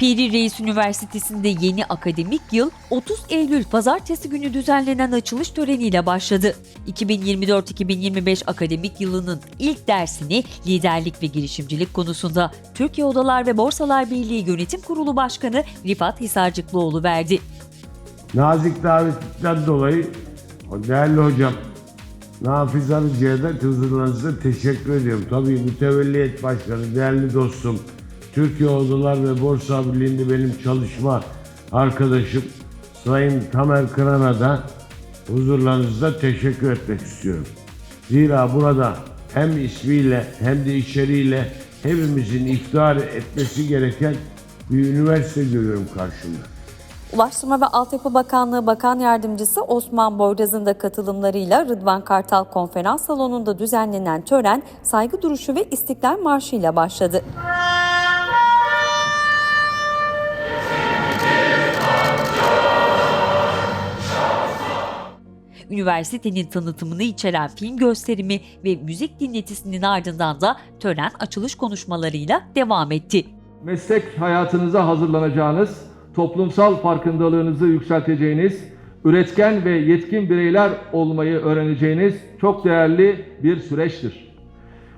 Piri Reis Üniversitesi'nde yeni akademik yıl 30 Eylül pazartesi günü düzenlenen açılış töreniyle başladı. 2024-2025 akademik yılının ilk dersini liderlik ve girişimcilik konusunda Türkiye Odalar ve Borsalar Birliği Yönetim Kurulu Başkanı Rifat Hisarcıklıoğlu verdi. Nazik davetten dolayı değerli hocam Nafiz Arıcı'ya da teşekkür ediyorum. Tabii mütevelliyet başkanı, değerli dostum, Türkiye Odalar ve Borsa Birliği'nde benim çalışma arkadaşım Sayın Tamer Kıran'a da huzurlarınızda teşekkür etmek istiyorum. Zira burada hem ismiyle hem de içeriğiyle hepimizin iftihar etmesi gereken bir üniversite görüyorum karşımda. Ulaştırma ve Altyapı Bakanlığı Bakan Yardımcısı Osman Boydaz'ın da katılımlarıyla Rıdvan Kartal Konferans Salonu'nda düzenlenen tören saygı duruşu ve İstiklal Marşı ile başladı. Üniversitenin tanıtımını içeren film gösterimi ve müzik dinletisinin ardından da tören açılış konuşmalarıyla devam etti. meslek hayatınıza hazırlanacağınız, toplumsal farkındalığınızı yükselteceğiniz, üretken ve yetkin bireyler olmayı öğreneceğiniz çok değerli bir süreçtir.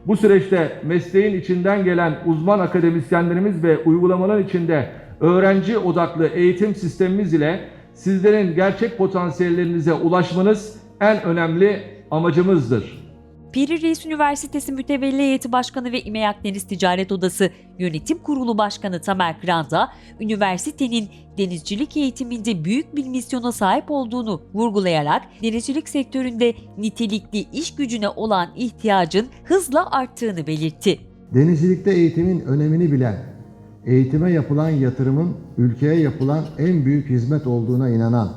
Bu süreçte mesleğin içinden gelen uzman akademisyenlerimiz ve uygulamanın içinde öğrenci odaklı eğitim sistemimiz ile sizlerin gerçek potansiyellerinize ulaşmanız en önemli amacımızdır. Piri Reis Üniversitesi Mütevelli Heyeti Başkanı ve İMEAK Deniz Ticaret Odası Yönetim Kurulu Başkanı Tamer Kıran da üniversitenin denizcilik eğitiminde büyük bir misyona sahip olduğunu vurgulayarak denizcilik sektöründe nitelikli iş gücüne olan ihtiyacın hızla arttığını belirtti. Denizcilikte eğitimin önemini bilen, eğitime yapılan yatırımın ülkeye yapılan en büyük hizmet olduğuna inanan,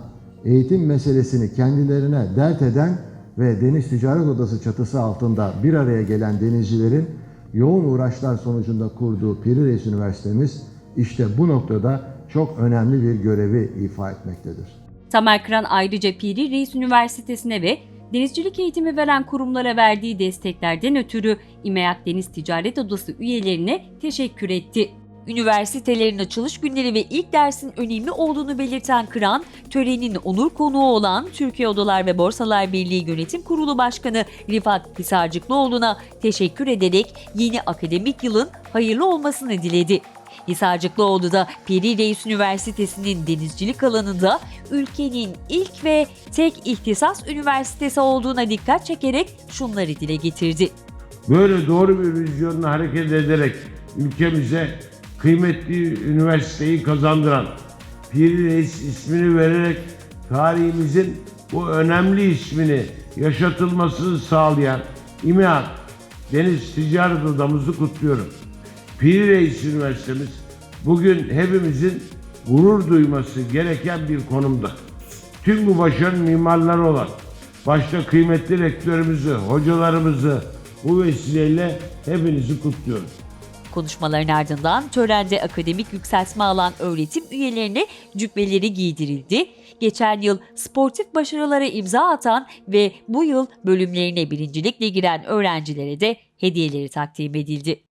eğitim meselesini kendilerine dert eden ve Deniz Ticaret Odası çatısı altında bir araya gelen denizcilerin yoğun uğraşlar sonucunda kurduğu Piri Reis Üniversitemiz işte bu noktada çok önemli bir görevi ifa etmektedir. Tamer Kıran ayrıca Piri Reis Üniversitesi'ne ve denizcilik eğitimi veren kurumlara verdiği desteklerden ötürü İMEAK Deniz Ticaret Odası üyelerine teşekkür etti. Üniversitelerin açılış günleri ve ilk dersin önemli olduğunu belirten Kıran, törenin onur konuğu olan Türkiye Odalar ve Borsalar Birliği Yönetim Kurulu Başkanı Rifat Hisarcıklıoğlu'na teşekkür ederek yeni akademik yılın hayırlı olmasını diledi. Hisarcıklıoğlu da Piri Reis Üniversitesi'nin denizcilik alanında ülkenin ilk ve tek ihtisas üniversitesi olduğuna dikkat çekerek şunları dile getirdi. Böyle doğru bir vizyonla hareket ederek ülkemize kıymetli üniversiteyi kazandıran, Piri Reis ismini vererek tarihimizin bu önemli ismini yaşatılmasını sağlayan İMİHAK Deniz Ticaret Odamızı kutluyorum. Piri Reis Üniversitemiz bugün hepimizin gurur duyması gereken bir konumda. Tüm bu başarının mimarları olan başta kıymetli rektörümüzü, hocalarımızı bu vesileyle hepinizi kutluyorum. Konuşmaların ardından törende akademik yükseltme alan öğretim üyelerine cübbeleri giydirildi. Geçen yıl sportif başarılara imza atan ve bu yıl bölümlerine birincilikle giren öğrencilere de hediyeleri takdim edildi.